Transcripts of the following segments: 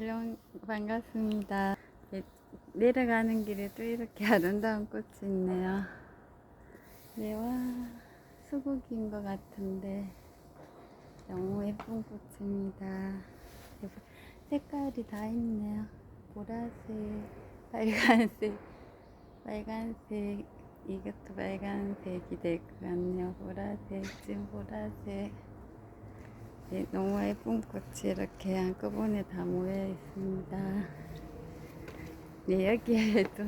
샬롬 반갑습니다. 네, 내려가는 길에 또 이렇게 아름다운 꽃이 있네요. 네, 와, 수국인 것 같은데 너무 예쁜 꽃입니다. 색깔이 다 있네요. 보라색, 빨간색, 빨간색, 이것도 빨간색이 될 것 같네요. 보라색, 찐 보라색. 네, 너무 예쁜 꽃이 이렇게 한꺼번에 다 모여 있습니다. 네, 여기에도,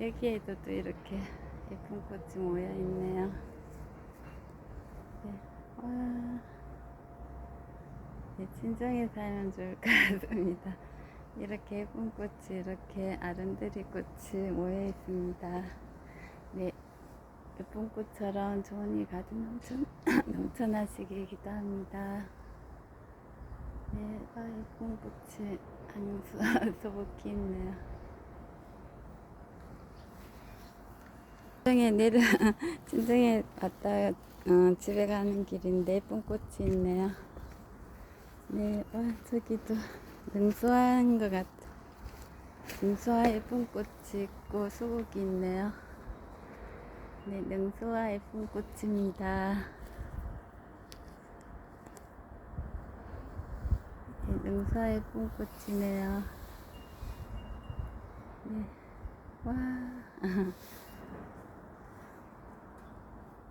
여기에도 또 이렇게 예쁜 꽃이 모여 있네요. 네, 와. 네, 친정에 살면 좋을 것 같습니다. 이렇게 예쁜 꽃이 이렇게 아름드리 꽃이 모여 있습니다. 네, 예쁜 꽃처럼 좋은 일 가득 넘쳐, 넘쳐나시길 기도합니다. 네, 아, 예쁜 꽃이 한 수, 수북히 있네요. 친정에 내려, 친정에 왔다 어, 집에 가는 길인데 예쁜 꽃이 있네요. 네, 와, 저기도 능수한 것 같아. 능수화 예쁜 꽃이 있고 수국이 있네요. 네, 능수와 예쁜 꽃입니다. 네, 능수와 예쁜 꽃이네요. 네, 와.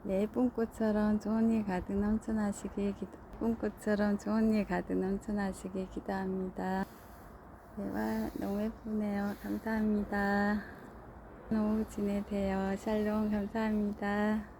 네, 예쁜 꽃처럼 좋은 일 가득 넘쳐나시길 기도, 예쁜 꽃처럼 좋은 일 가득 넘쳐나시길 기도합니다. 네, 와, 너무 예쁘네요. 감사합니다. 오후 지내세요. 샬롬 감사합니다.